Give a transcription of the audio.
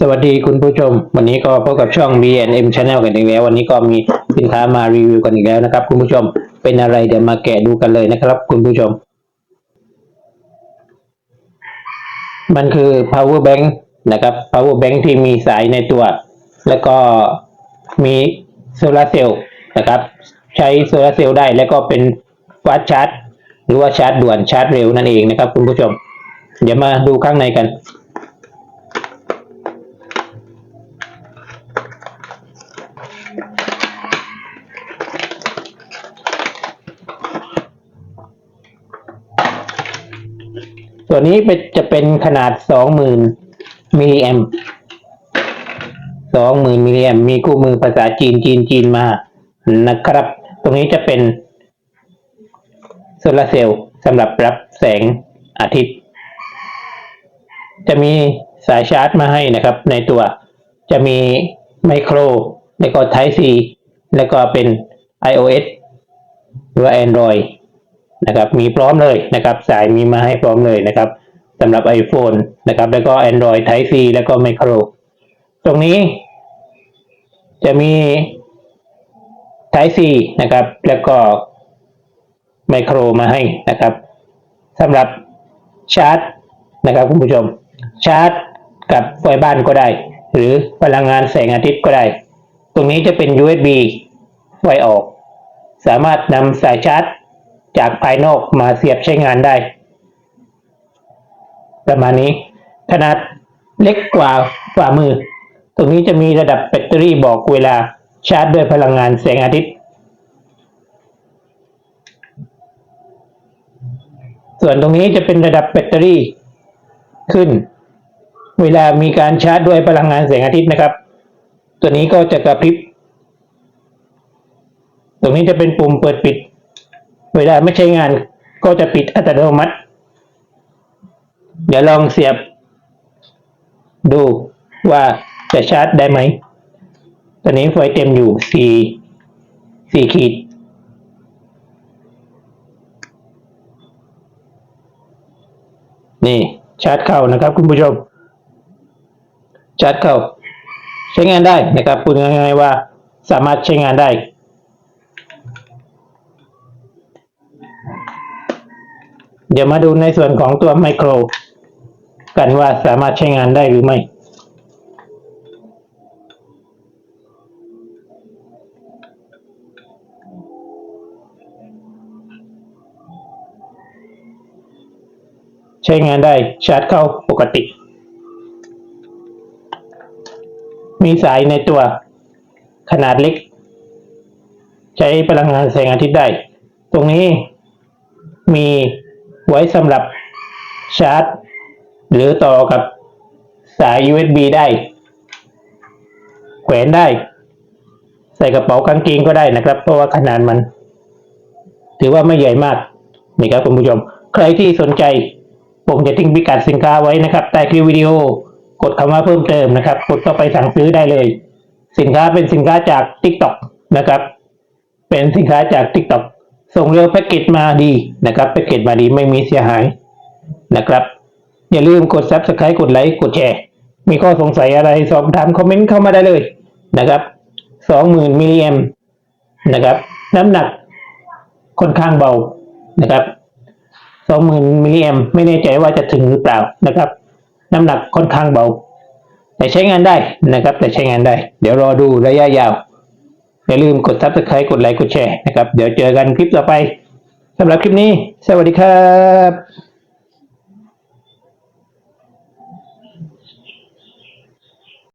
สวัสดีคุณผู้ชม วันนี้ก็พบกับช่อง B&M Channel กันอีกแล้ว วันนี้ก็มีสินค้ามารีวิวกันอีกแล้วนะครับ คุณผู้ชมเป็นอะไรเดี๋ยวมาแกะดูกันเลยนะครับ คุณผู้ชม มันคือ power bank นะครับ power bank ที่มีสายในตัว แล้วก็มีโซลาร์เซลล์นะครับ ใช้โซลาร์เซลล์ได้แล้วก็เป็นฟาสชาร์จหรือว่าชาร์จด่วนชาร์จเร็วนั่นเองนะครับ คุณผู้ชม เดี๋ยวมาดูข้างในกัน ตัวนี้จะเป็นขนาด 20,000มิลลิแอม20,000มิลลิแอมมีคู่มือภาษาจีนจีนจีนมานะครับ ตรงนี้จะเป็นโซลาร์เซลล์สำหรับรับแสงอาทิตย์ จะมีสายชาร์จมาให้นะครับ ในตัวจะมีไมโครแล้วก็ Type C แล้วก็เป็น iOS หรือ Android นะครับมีพร้อมเลยนะครับสายมีมาให้พร้อมเลยนะครับสำหรับ iPhone นะครับแล้วก็ Android Type C แล้วก็ Micro ตรงนี้จะมี Type C นะครับแล้วก็ Micro มาให้นะครับสำหรับชาร์จนะครับคุณผู้ชมชาร์จกับไฟบ้านก็ได้ หรือพลังงานแสงอาทิตย์ก็ได้ ตรงนี้จะเป็น USB ไฟออก สามารถนำสายชาร์จ จากภายนอกมาเสียบใช้งานได้ ประมาณนี้ ขนาดเล็กกว่าฝ่ามือ ตรงนี้จะมีระดับแบตเตอรี่บอกเวลาชาร์จด้วยพลังงานแสงอาทิตย์ ส่วนตรงนี้จะเป็นระดับแบตเตอรี่ขึ้น เวลามีการชาร์จด้วยพลังงานแสงอาทิตย์นะครับ ตัวนี้ก็จะกระพริบ ตรงนี้จะเป็นปุ่มเปิดปิด เวลาไม่ใช้งานก็จะปิดอัตโนมัติ เดี๋ยวลองเสียบ ดูว่าจะชาร์จได้ไหม ตอนนี้ไฟเต็มอยู่สี่สี่ขีด นี่ชาร์จเข้านะครับคุณผู้ชม ชาร์จเข้า ใช้งานได้นะครับพูดง่ายๆว่าสามารถใช้งานได้ เดี๋ยวมาดูในส่วนของตัวไมโคร กันว่าสามารถใช้งานได้หรือไม่ใช้งานได้ชาร์จเข้าปกติ มีสายในตัวขนาดเล็ก ใช้พลังงานแสงอาทิตย์ได้ ตรงนี้มี ไว้สำหรับชาร์จ หรือต่อกับสาย USB ได้ แขวนได้ ใส่กระเป๋ากางเกงก็ได้นะครับ เพราะว่าขนาดมัน ถือว่าไม่ใหญ่มากนี่ครับคุณผู้ชม ใครที่สนใจ ผมจะทิ้งพิกัดสินค้าไว้นะครับใต้คลิปวิดีโอกดคำว่าเพิ่มเติมนะครับ กดเข้าไปสั่งซื้อได้เลย สินค้าเป็นสินค้าจาก TikTok นะครับ เป็นสินค้าจาก TikTok ส่งเร็วแพ็กเกจมาดีนะครับแพ็กเกจมาดีไม่มีเสียหายนะครับ อย่าลืมกด Subscribe กดไลค์กดแชร์มีข้อสงสัยอะไรสอบถามคอมเมนต์เข้ามาได้เลยนะครับ20,000มิลลิแอมนะครับ น้ำหนักค่อนข้างเบานะครับ20,000มิลลิแอมไม่แน่ใจว่าจะถึงหรือเปล่านะครับ น้ำหนักค่อนข้างเบา แต่ใช้งานได้นะครับ แต่ใช้งานได้ เดี๋ยวรอดูระยะยาว อย่าลืมกด subscribe กดไลค์กดแชร์นะครับ เดี๋ยวเจอกันคลิปต่อไปสำหรับคลิปนี้ สวัสดีครับ